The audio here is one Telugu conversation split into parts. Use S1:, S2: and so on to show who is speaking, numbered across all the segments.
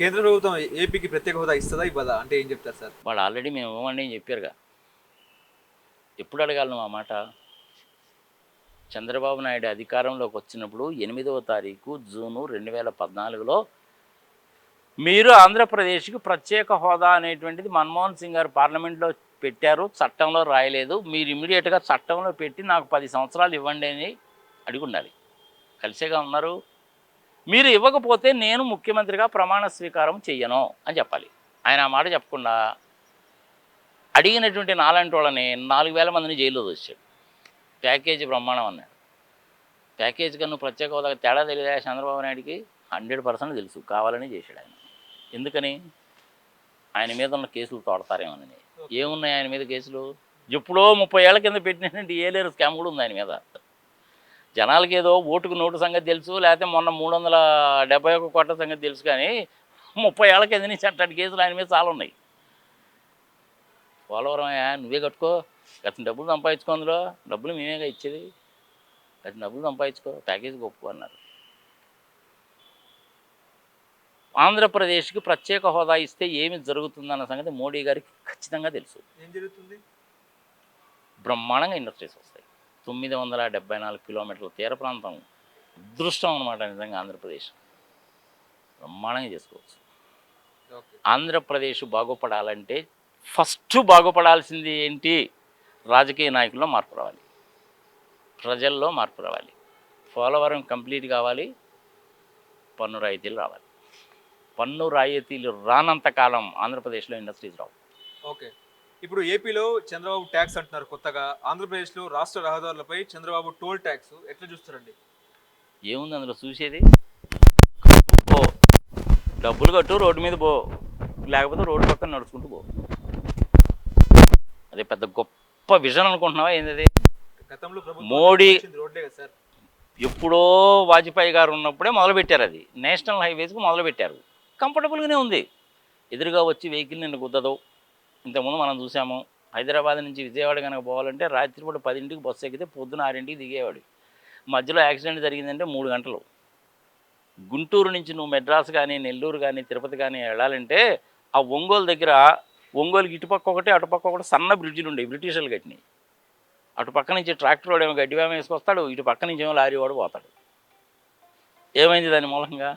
S1: కేంద్ర ప్రభుత్వం ఏపీకి ప్రత్యేక హోదా ఇస్తుందా ఇవ్వదా? అంటే ఏం చెప్తారు సార్?
S2: వాళ్ళు ఆల్రెడీ మేము ఇవ్వమండి అని చెప్పారుగా. ఎప్పుడు అడగాలను నువ్వు ఆ మాట? చంద్రబాబు నాయుడు అధికారంలోకి వచ్చినప్పుడు ఎనిమిదవ తారీఖు జూను రెండు వేల పద్నాలుగులో మీరు ఆంధ్రప్రదేశ్కి ప్రత్యేక హోదా అనేటువంటిది మన్మోహన్ సింగ్ గారు పార్లమెంట్లో పెట్టారు చట్టంలో రాయలేదు. మీరు ఇమీడియట్గా చట్టంలో పెట్టి నాకు పది సంవత్సరాలు ఇవ్వండి అని అడిగి ఉండాలి. కలిసేగా ఉన్నారు. మీరు ఇవ్వకపోతే నేను ముఖ్యమంత్రిగా ప్రమాణ స్వీకారం చెయ్యను అని చెప్పాలి. ఆయన ఆ మాట చెప్పకుండా అడిగినటువంటి నాలాంటి వాళ్ళని నాలుగు వేల మందిని జైల్లో వచ్చాడు ప్యాకేజీ బ్రహ్మాండం అన్నాడు. ప్యాకేజ్ కన్నా ప్రత్యేక హోదా తేడా తెలియదా చంద్రబాబు నాయుడికి? హండ్రెడ్ పర్సెంట్ తెలుసు. కావాలని చేశాడు ఆయన. ఎందుకని? ఆయన మీద ఉన్న కేసులు తోడతారేమోనని ఏమున్నాయి ఆయన మీద కేసులు? ఎప్పుడో ముప్పై ఏళ్ళ కింద పెట్టినటువంటి ఏలేరు స్కామ్ కూడా ఉంది ఆయన మీద. జనాలకి ఏదో ఓటుకు నోటు సంగతి తెలుసు లేకపోతే మొన్న మూడు వందల డెబ్బై ఒక కోట్ల సంగతి తెలుసు కానీ ముప్పై ఏళ్ళ కింద నుంచి అట్లాంటి కేసులు ఆయన మీద చాలా ఉన్నాయి. పోలవరం అయ్యా, నువ్వే కట్టుకో. అతని డబ్బులు సంపాదించుకో అందులో. డబ్బులు మేమేగా ఇచ్చేది? అతని డబ్బులు సంపాదించుకో. ప్యాకేజ్ గొప్ప అన్నారు. ఆంధ్రప్రదేశ్కి ప్రత్యేక హోదా ఇస్తే ఏమి జరుగుతుందన్న సంగతి మోడీ గారికి ఖచ్చితంగా తెలుసు.
S1: ఏం జరుగుతుంది?
S2: బ్రహ్మాండంగా ఇండస్ట్రీస్ వస్తాయి. తొమ్మిది వందల డెబ్బై నాలుగు కిలోమీటర్ల తీర ప్రాంతం అదృష్టం అనమాట నిజంగా ఆంధ్రప్రదేశ్. బ్రహ్మాండంగా చేసుకోవచ్చు. ఆంధ్రప్రదేశ్ బాగుపడాలంటే ఫస్ట్ బాగుపడాల్సింది ఏంటి? రాజకీయ నాయకుల్లో మార్పు రావాలి. ప్రజల్లో మార్పు రావాలి. పోలవరం కంప్లీట్ కావాలి. పన్ను రాయితీలు రావాలి. పన్ను రాయితీలు రానంత కాలం ఆంధ్రప్రదేశ్లో ఇండస్ట్రీస్ రావు.
S1: ఓకే. ఇప్పుడు ఏపీలో చంద్రబాబు ట్యాక్స్ అంటున్నారు కొత్తగా. ఆంధ్రప్రదేశ్లో రాష్ట్ర రహదారులపై చంద్రబాబు టోల్ ట్యాక్స్. ఎట్లా చూస్తారండి?
S2: ఏముంది అందులో చూసేది? పో. డబ్బులు కట్టు రోడ్డు మీద పో. లేకపోతే రోడ్డు పక్కన నడుచుకుంటూ పో. అదే పెద్ద గొప్ప విజన్ అనుకుంటున్నావా? ఏంది మోడీ-
S1: ఇచ్చింది రోడ్లే కదా సార్.
S2: ఎప్పుడో వాజ్పేయి గారు ఉన్నప్పుడే మొదలుపెట్టారు అది. నేషనల్ హైవేస్కి మొదలుపెట్టారు. కంఫర్టబుల్గానే ఉంది. ఎదురుగా వచ్చి వెహికల్ నిన్ను గుద్దదు. ఇంతకుముందు మనం చూసాము హైదరాబాద్ నుంచి విజయవాడ కనుక పోవాలంటే రాత్రిపూట పదింటికి బస్సు ఎక్కితే పొద్దున ఆరింటికి దిగేవాడు. మధ్యలో యాక్సిడెంట్ జరిగిందంటే మూడు గంటలు. గుంటూరు నుంచి నువ్వు మెడ్రాస్ కానీ నెల్లూరు కానీ తిరుపతి కానీ వెళ్ళాలంటే ఆ ఒంగోలు దగ్గర ఒంగోలుకి ఇటుపక్క ఒకటి అటుపక్క ఒకటి సన్న బ్రిడ్జిలు ఉండేవి బ్రిటిషర్లు కట్టినాయి అటు పక్క నుంచి ట్రాక్టర్ వాడు ఏమో గడ్డి వేమ వేసుకొస్తాడు ఇటు పక్క నుంచి ఏమో లారీ వాడు పోతాడు. ఏమైంది దాని మూలంగా?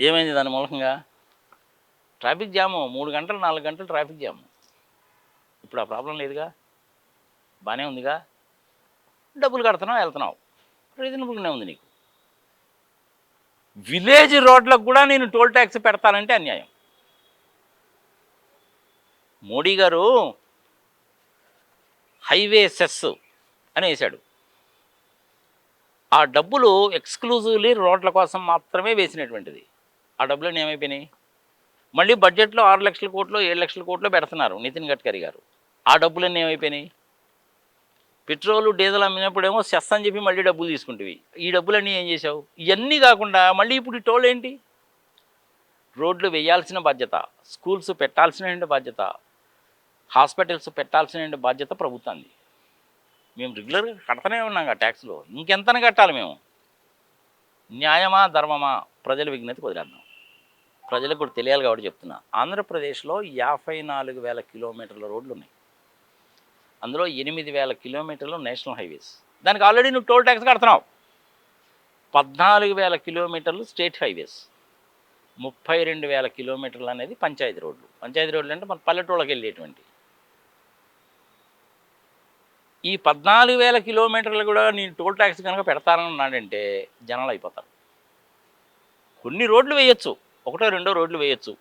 S2: ఏమైంది దాని మూలంగా? ట్రాఫిక్ జాము మూడు గంటలు నాలుగు గంటలు ట్రాఫిక్ జాము. ఇప్పుడు ఆ ప్రాబ్లం లేదుగా? బాగానే ఉందిగా? డబ్బులు కడుతున్నావు వెళ్తున్నావు. రీజనబుల్గానే ఉంది నీకు. విలేజ్ రోడ్లకు కూడా నేను టోల్ ట్యాక్స్ పెడతానంటే అన్యాయం. మోడీ గారు హైవే సెస్ అని వేశాడు. ఆ డబ్బులు ఎక్స్క్లూజివ్లీ రోడ్ల కోసం మాత్రమే వేసినటువంటిది. ఆ డబ్బులు ఏమైపోయినాయి? మళ్ళీ బడ్జెట్లో ఆరు లక్షల కోట్లు ఏడు లక్షల కోట్లు పెడుతున్నారు నితిన్ గడ్కరీ గారు. ఆ డబ్బులన్నీ ఏమైపోయినాయి? పెట్రోలు డీజిల్ అమ్మినప్పుడేమో సెస్ అని చెప్పి మళ్ళీ డబ్బులు తీసుకుంటేవి. ఈ డబ్బులన్నీ ఏం చేసావు ఇవన్నీ కాకుండా మళ్ళీ ఇప్పుడు టోల్ ఏంటి? రోడ్లు వేయాల్సిన బాధ్యత స్కూల్స్ పెట్టాల్సిన బాధ్యత హాస్పిటల్స్ పెట్టాల్సిన బాధ్యత ప్రభుత్వాన్ని మేము రెగ్యులర్గా కడతనే ఉన్నాం ఆ ట్యాక్స్లో. ఇంకెంతని కట్టాలి మేము? న్యాయమా ధర్మమా? ప్రజల విజ్ఞతకు వదిలేద్దాం. ప్రజలకు కూడా తెలియాలి కాబట్టి చెప్తున్నా. ఆంధ్రప్రదేశ్లో యాభై నాలుగు వేల కిలోమీటర్ల రోడ్లు ఉన్నాయి అందులో ఎనిమిది వేల కిలోమీటర్లు నేషనల్ హైవేస్. దానికి ఆల్రెడీ నువ్వు టోల్ ట్యాక్స్ కడుతున్నావు. పద్నాలుగు వేల కిలోమీటర్లు స్టేట్ హైవేస్. ముప్పై రెండు వేల కిలోమీటర్లు అనేది పంచాయతీ రోడ్లు. పంచాయతీ రోడ్లు అంటే మన పల్లెటూళ్ళకి వెళ్ళేటువంటి. ఈ పద్నాలుగు వేల కిలోమీటర్లు కూడా నేను టోల్ ట్యాక్స్ కనుక పెడతానన్నాడంటే జనాలు అయిపోతారు. కొన్ని రోడ్లు వేయచ్చు. ఒకటో రెండో రోడ్లు వేయచ్చు.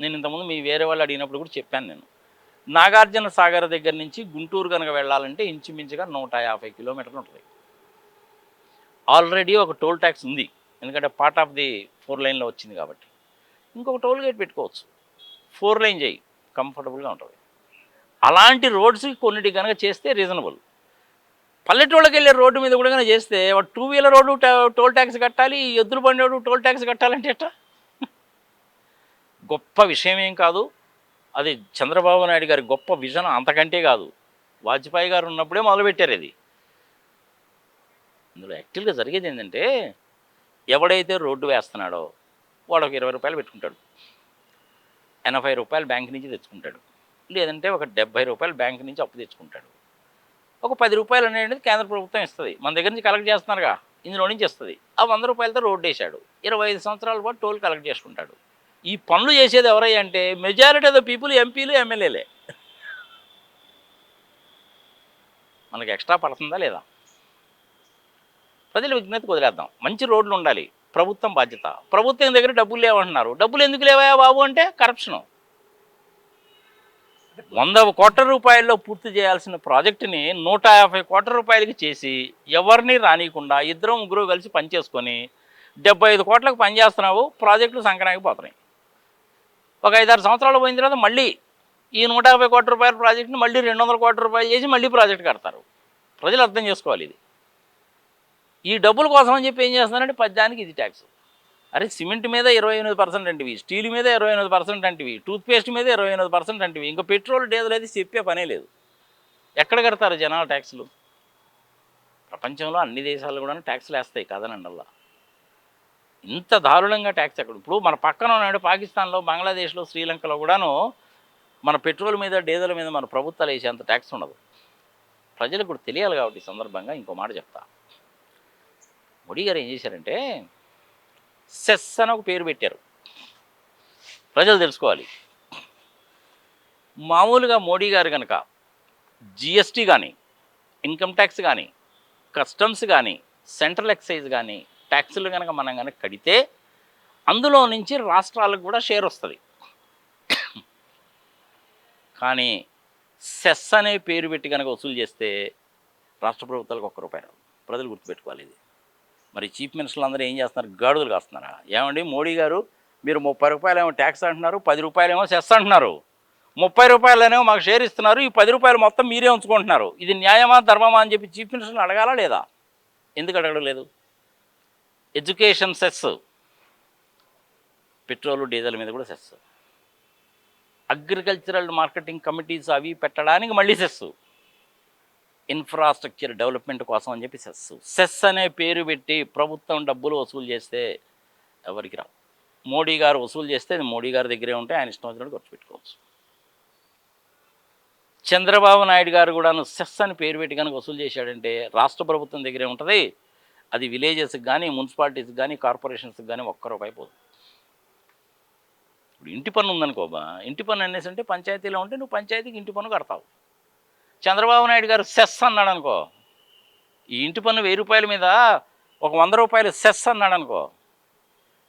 S2: నేను ఇంతకుముందు మీ వేరే వాళ్ళు అడిగినప్పుడు కూడా చెప్పాను నేను. నాగార్జున సాగర్ దగ్గర నుంచి గుంటూరు కనుక వెళ్ళాలంటే ఇంచుమించుగా నూట యాభై కిలోమీటర్లు ఉంటుంది. ఆల్రెడీ ఒక టోల్ ట్యాక్స్ ఉంది. ఎందుకంటే పార్ట్ ఆఫ్ ది ఫోర్ లైన్లో వచ్చింది కాబట్టి. ఇంకొక టోల్ గేట్ పెట్టుకోవచ్చు. ఫోర్ లైన్ చేయి. కంఫర్టబుల్గా ఉంటుంది. అలాంటి రోడ్స్ కొన్నిటి కనుక చేస్తే రీజనబుల్ పల్లెటూళ్ళకి వెళ్ళే రోడ్డు మీద కూడా కనుక చేస్తే వాడు two wheeler road toll tax కట్టాలి ఎద్దులు బండి రోడ్డు టోల్ ట్యాక్స్ కట్టాలంటే ఎట్టా గొప్ప విషయం ఏం కాదు. అది చంద్రబాబు నాయుడు గారి గొప్ప విజన్ అంతకంటే కాదు. వాజ్పేయి గారు ఉన్నప్పుడే మొదలుపెట్టారు ఇది. ఇందులో యాక్చువల్గా జరిగేది ఏంటంటే ఎవడైతే రోడ్డు వేస్తున్నాడో వాడు ఒక ఇరవై రూపాయలు పెట్టుకుంటాడు. ఎనభై రూపాయలు బ్యాంక్ నుంచి తెచ్చుకుంటాడు. లేదంటే ఒక డెబ్బై రూపాయలు బ్యాంక్ నుంచి అప్పు తెచ్చుకుంటాడు. ఒక పది రూపాయలు అనేది కేంద్ర ప్రభుత్వం ఇస్తుంది. మన దగ్గర నుంచి కలెక్ట్ చేస్తున్నారుగా ఇందులో నుంచి ఇస్తుంది. ఆ వంద రూపాయలతో రోడ్డు వేసాడు ఇరవై ఐదు సంవత్సరాల పాటు టోల్ కలెక్ట్ చేసుకుంటాడు. ఈ పనులు చేసేది ఎవరయ్యా అంటే మెజారిటీ ఆఫ్ ద పీపుల్ ఎంపీలు ఎమ్మెల్యేలే మనకి ఎక్స్ట్రా పడుతుందా లేదా? ప్రజల విజ్ఞతకు వదిలేద్దాం. మంచి రోడ్లు ఉండాలి. ప్రభుత్వం బాధ్యత. ప్రభుత్వం దగ్గర డబ్బులు లేవంటున్నారు. డబ్బులు ఎందుకు లేవా బాబు అంటే కరప్షను వంద కోట్ల రూపాయల్లో పూర్తి చేయాల్సిన ప్రాజెక్టుని నూట యాభై కోట్ల రూపాయలకి చేసి ఎవరిని రానియకుండా ఇద్దరు ముగ్గురు కలిసి పనిచేసుకొని డెబ్బై ఐదు కోట్లకు పనిచేస్తున్నావు ప్రాజెక్టులు సంక్రాంతికి పోతున్నాయి. ఒక ఐదారు సంవత్సరాలు పోయిన తర్వాత మళ్ళీ ఈ నూట యాభై కోట్ల రూపాయల ప్రాజెక్టుని మళ్ళీ రెండు వందల కోట్ల రూపాయలు చేసి మళ్ళీ ప్రాజెక్ట్ కడతారు. ప్రజలు అర్థం చేసుకోవాలి ఇది. ఈ డబ్బుల కోసం అని చెప్పి ఏం చేస్తున్నారంటే పద్యానికి ఇది ట్యాక్స్. అరే సిమెంట్ మీద ఇరవై ఎనిమిది పర్సెంట్ అంటివి స్టీల్ మీద ఇరవై ఎనిమిది పర్సెంట్ అంటివి టూత్పేస్ట్ మీద ఇరవై ఎనిమిది పర్సెంట్ అంటివి ఇంకా పెట్రోల్ డీజిల్ అయితే చెప్పే పనే లేదు. ఎక్కడ కడతారు జనాల ట్యాక్స్లు? ప్రపంచంలో అన్ని దేశాలు కూడా ట్యాక్స్లు వేస్తాయి కదనండి అలా ఇంత దారుణంగా ట్యాక్స్ ఎక్కడ? ఇప్పుడు మన పక్కన ఉన్నాడు పాకిస్తాన్లో బంగ్లాదేశ్లో శ్రీలంకలో కూడాను మన పెట్రోల్ మీద డీజిల్ మీద మన ప్రభుత్వాలు వేసేంత ట్యాక్స్ ఉండదు. ప్రజలకు కూడా తెలియాలి కాబట్టి ఈ సందర్భంగా ఇంకో మాట చెప్తా. మోడీ గారు ఏం చేశారంటే సెస్ అని ఒక పేరు పెట్టారు. ప్రజలు తెలుసుకోవాలి. మామూలుగా మోడీ గారు కనుక జిఎస్టీ కానీ ఇన్కమ్ ట్యాక్స్ కానీ కస్టమ్స్ కానీ సెంట్రల్ ఎక్సైజ్ కానీ ట్యాక్సులు కనుక మనం కనుక కడితే అందులో నుంచి రాష్ట్రాలకు కూడా షేర్ వస్తుంది. కానీ సెస్ అనే పేరు పెట్టి కనుక వసూలు చేస్తే రాష్ట్ర ప్రభుత్వాలకు ఒక్క రూపాయి రాదు. ప్రజలు గుర్తుపెట్టుకోవాలి ఇది. మరి చీఫ్ మినిస్టర్లు అందరూ ఏం చేస్తున్నారు? గాడుదలు కాస్తున్నారా? ఏమండి మోడీ గారు మీరు ముప్పై రూపాయలు ఏమో ట్యాక్స్ అంటున్నారు పది రూపాయలు ఏమో సెస్ అంటున్నారు. ముప్పై రూపాయలనేమో మాకు షేర్ ఇస్తున్నారు ఈ పది రూపాయలు మొత్తం మీరే ఉంచుకుంటున్నారు. ఇది న్యాయమా ధర్మమా అని చెప్పి చీఫ్ మినిస్టర్ని అడగాలా లేదా? ఎందుకు అడగడం లేదు? Education cess. పెట్రోల్ డీజిల్ మీద కూడా సెస్. అగ్రికల్చరల్ మార్కెటింగ్ కమిటీస్ అవి పెట్టడానికి మళ్ళీ సెస్. ఇన్ఫ్రాస్ట్రక్చర్ డెవలప్మెంట్ కోసం అని చెప్పి సెస్. సెస్ అనే పేరు పెట్టి ప్రభుత్వం డబ్బులు వసూలు చేస్తే ఎవరికి రావు. మోడీ గారు వసూలు చేస్తే అది మోడీ గారి దగ్గరే ఉంటే ఆయన ఇష్టం వచ్చినట్టు ఖర్చు పెట్టుకోవచ్చు చంద్రబాబు నాయుడు గారు కూడాను సెస్ అని పేరు పెట్టి కనుక వసూలు చేశాడంటే రాష్ట్ర ప్రభుత్వం దగ్గరే ఉంటుంది. అది విలేజెస్కి కానీ మున్సిపాలిటీస్కి కానీ కార్పొరేషన్స్కి కానీ ఒక్క రూపాయి పోదు. ఇప్పుడు ఇంటి పన్ను ఉందనుకోబా ఇంటి పన్ను అనేసి అంటే పంచాయతీలో ఉంటే నువ్వు పంచాయతీకి ఇంటి పన్ను కడతావు. చంద్రబాబు నాయుడు గారు సెస్ అన్నాడు అనుకో ఈ ఇంటి పన్ను వెయ్యి రూపాయల మీద ఒక వంద రూపాయలు సెస్ అన్నాడు అనుకో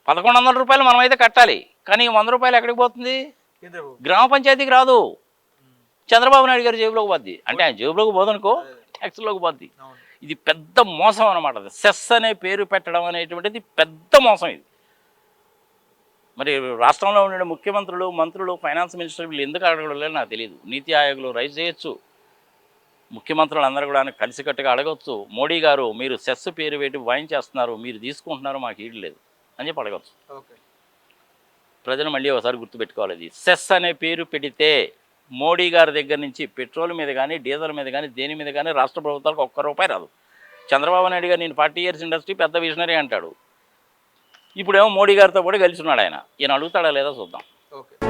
S2: పదకొండు వందల రూపాయలు మనమైతే కట్టాలి. కానీ ఈ వంద రూపాయలు ఎక్కడికి పోతుంది. గ్రామ పంచాయతీకి రాదు. చంద్రబాబు నాయుడు గారి జేబులోకి పోద్ది. అంటే ఆయన జేబులోకి పోదనుకో. ట్యాక్స్లోకి పోద్ది. ఇది పెద్ద మోసం అనమాట సెస్ అనే పేరు పెట్టడం అనేటువంటిది పెద్ద మోసం ఇది. మరి రాష్ట్రంలో ఉండే ముఖ్యమంత్రులు మంత్రులు ఫైనాన్స్ మినిస్టర్ వీళ్ళు ఎందుకు అడగడం లేదు నాకు తెలియదు నీతి ఆయోగ్లో రైజ్ చేయొచ్చు. ముఖ్యమంత్రులు అందరూ కూడా కలిసికట్టుగా అడగవచ్చు మోడీ గారు మీరు సెస్ పేరు పెట్టి వాయించేస్తున్నారు మీరు తీసుకుంటున్నారు మాకు ఈడు లేదు అని చెప్పి అడగవచ్చు ప్రజలు మళ్ళీ ఒకసారి గుర్తుపెట్టుకోవాలి ఇది సెస్ అనే పేరు పెడితే మోడీ గారి దగ్గర నుంచి పెట్రోల్ మీద కానీ డీజిల్ మీద కానీ దేని మీద కానీ రాష్ట్ర ప్రభుత్వాలకు ఒక్క రూపాయి రాదు. చంద్రబాబు నాయుడు గారు నేను ఫార్టీ ఇయర్స్ ఇండస్ట్రీ పెద్ద విజనరీ అంటాడు. ఇప్పుడేమో మోడీ గారితో కూడా కలిసి ఉన్నాడు ఆయన. ఈయన అడుగుతాడా లేదా చూద్దాం.
S1: ఓకే.